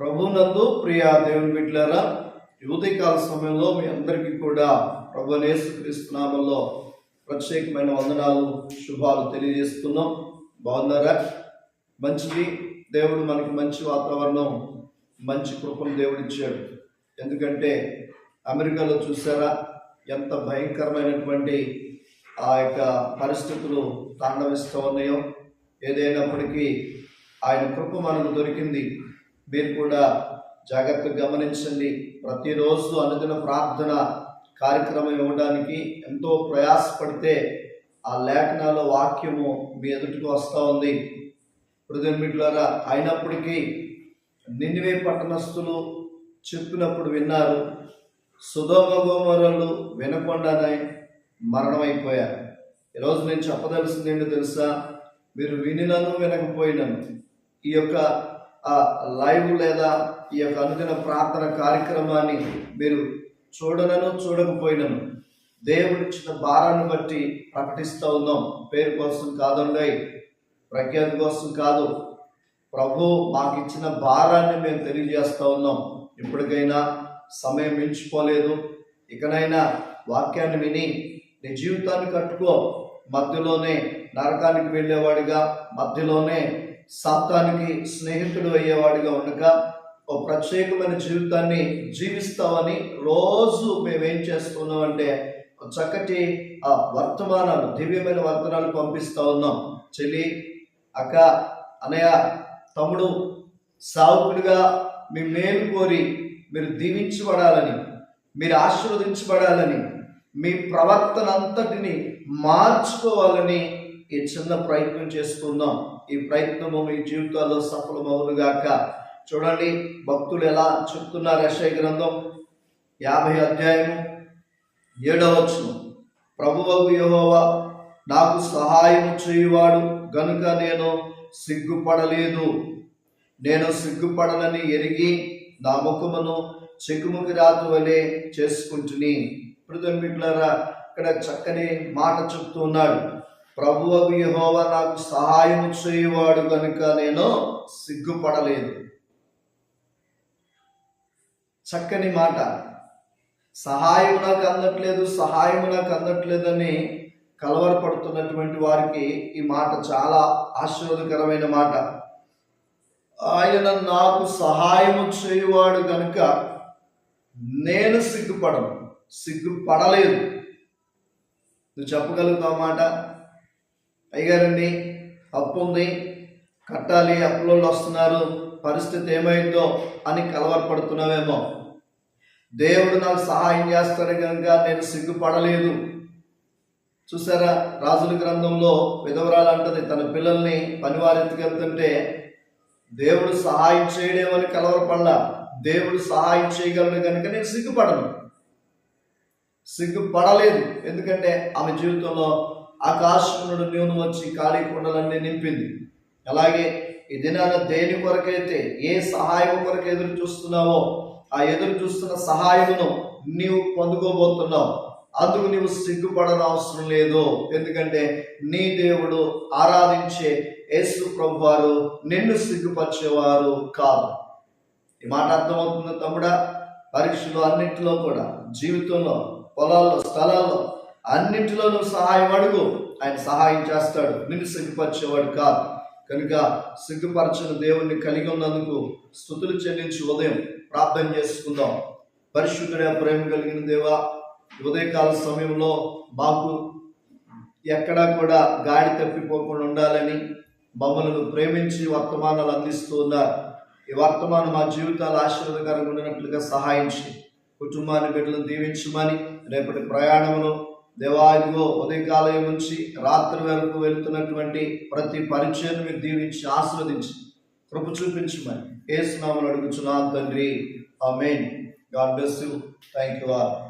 ప్రభునందు ప్రియ దేవుని బిడ్డలారా యువతి కాల సమయంలో మీ అందరికీ కూడా ప్రభు నేసుక్రీస్తునామంలో ప్రత్యేకమైన వందనాలు శుభాలు తెలియజేస్తున్నాం. బాగున్నారా? మంచిది. దేవుడు మనకి మంచి వాతావరణం మంచి కృపను దేవుడిచ్చాడు. ఎందుకంటే అమెరికాలో చూసారా ఎంత భయంకరమైనటువంటి ఆ యొక్క పరిస్థితులు తాండవిస్తూ ఉన్నాయో. ఏదైనప్పటికీ ఆయన కృప మనకు దొరికింది. మీరు కూడా జాగ్రత్తగా గమనించండి. ప్రతిరోజు అనుదిన ప్రార్థన కార్యక్రమం ఇవ్వడానికి ఎంతో ప్రయాసపడితే ఆ లేఖనాల వాక్యము మీ ఎదుటికి వస్తూ ఉంది. హృదయమిట్లారా అయినప్పటికీ నిన్నివే పట్టణస్థులు చెప్పినప్పుడు విన్నారు సుధోమ గోమరలు వినకుండానే మరణమైపోయారు. ఈరోజు నేను చెప్పదలసింది ఏంటో తెలుసా? మీరు వినినను వినకపోయినను. ఈ యొక్క లైవ్ లేదా ఈ యొక్క అనుదిన ప్రార్థన కార్యక్రమాన్ని మీరు చూడనను చూడకపోయినను. దేవుడిచ్చిన భారాన్ని బట్టి ప్రకటిస్తూ ఉన్నాం. పేరు కోసం కాదండి ప్రఖ్యాతి కోసం కాదు. ప్రభు మాకు ఇచ్చిన భారాన్ని మేము తెలియజేస్తూ ఉన్నాం. ఇప్పటికైనా సమయం మించిపోలేదు. ఇకనైనా వాక్యాన్ని విని నీ జీవితాన్ని కట్టుకో. మధ్యలోనే నరకానికి వెళ్ళేవాడిగా మధ్యలోనే సాతానికి స్నేహితుడు అయ్యేవాడిగా ఉండక ఒక ప్రత్యేకమైన జీవితాన్ని జీవిస్తామని రోజు మేమేం చేస్తున్నామంటే ఒక చక్కటి ఆ వర్తమానాలు దివ్యమైన వర్తనాలు పంపిస్తా ఉన్నాం. చెల్లి అక్క అనయ్య తమ్ముడు సావుకుడిగా మీ మేలు కోరి మీరు దీవించబడాలని మీరు ఆశీర్వదించబడాలని మీ ప్రవర్తన అంతటిని మార్చుకోవాలని ఈ చిన్న ప్రయత్నం చేస్తున్నాం ఈ ప్రయత్నము మీ జీవితాల్లో సఫలమవునుగాక చూడండి భక్తులు ఎలా చెప్తున్నారు యశయ గ్రంథం యాభై అధ్యాయము ఏడవచ్చు ప్రభువు యెహోవా నాకు సహాయం చేయువాడు గనుక నేను సిగ్గుపడలేదు. నేను సిగ్గుపడలని ఎరిగి నా ముఖమును చెక్కుముకి రాతు వలె చేసుకుంటుని. బిడ్డలారా ఇక్కడ చక్కని మాట చెప్తున్నాడు ప్రభు యహోవ నాకు సహాయం చేయవాడు కనుక నేను సిగ్గుపడలేదు చక్కని మాట. సహాయం నాకు అందట్లేదు సహాయం నాకు అందట్లేదని కలవరపడుతున్నటువంటి వారికి ఈ మాట చాలా ఆశీర్వదకరమైన మాట. ఆయన నాకు సహాయము చేయువాడు కనుక నేను సిగ్గుపడను సిగ్గుపడలేదు. నువ్వు చెప్పగలుగుతావు మాట? అయ్యారండి అప్పు ఉంది కట్టాలి అప్పులోళ్ళు వస్తున్నారు. పరిస్థితి ఏమైందో అని కలవరపడుతున్నావేమో. దేవుడు నాకు సహాయం చేస్తాడు కనుక నేను సిగ్గుపడలేదు. చూసారా రాజుల గ్రంథంలో విధవరాలు అంటది తన పిల్లల్ని పనివారెత్తుకెళ్తుంటే దేవుడు సహాయం చేయడేమని కలవరపడలా. దేవుడు సహాయం చేయగలను కనుక నేను సిగ్గుపడను. సిగ్గుపడలేదు. ఎందుకంటే ఆమె జీవితంలో ఆకాశం నుండి నూనె వచ్చి ఖాళీ కుండలన్నీ నింపింది. అలాగే ఈ దినాన దేని కొరకైతే ఏ సహాయం కొరకు ఎదురు చూస్తున్నావో ఆ ఎదురు చూస్తున్న సహాయమును నీవు పొందుకోబోతున్నావు. అందుకు నీవు సిగ్గుపడన అవసరం లేదు. ఎందుకంటే నీ దేవుడు ఆరాధించే యేసు ప్రభు వారు నిన్ను సిగ్గుపరిచేవారు కాదు. ఈ మాట అర్థమవుతుంది తమ్ముడా? పరీక్షలు అన్నింటిలో కూడా జీవితంలో పొలాల్లో స్థలాల్లో అన్నింటిలో నువ్వు సహాయం అడుగు. ఆయన సహాయం చేస్తాడు. నిన్ను సిగ్గుపరిచేవాడు కాదు. కనుక సిగ్గుపరచని దేవుణ్ణి కలిగి ఉన్నందుకు స్థుతులు చెల్లించి ఉదయం ప్రార్థన చేసుకుందాం. పరిశుద్ధుడే ప్రేమ కలిగిన దేవా ఉదయకాల సమయంలో మాకు ఎక్కడా కూడా గాడి తప్పిపోకుండా ఉండాలని మమ్మల్ని ప్రేమించి వర్తమానాలు అందిస్తూ ఉన్నారు. ఈ వర్తమానం మా జీవితాలు ఆశీర్వదకరంగా ఉండినట్లుగా సహాయించి కుటుంబాన్ని బిడ్డలను దీవించమని రేపటి ప్రయాణంలో దేవాదిగో ఉదయకాలయం నుంచి రాత్రి వరకు వెళుతున్నటువంటి ప్రతి పరిచయం మీరు దీవించి ఆస్వాదించి కృప చూపించమని ఏసునామని అడుగుచున్నాను తండ్రి. Amen god bless you. Thank you are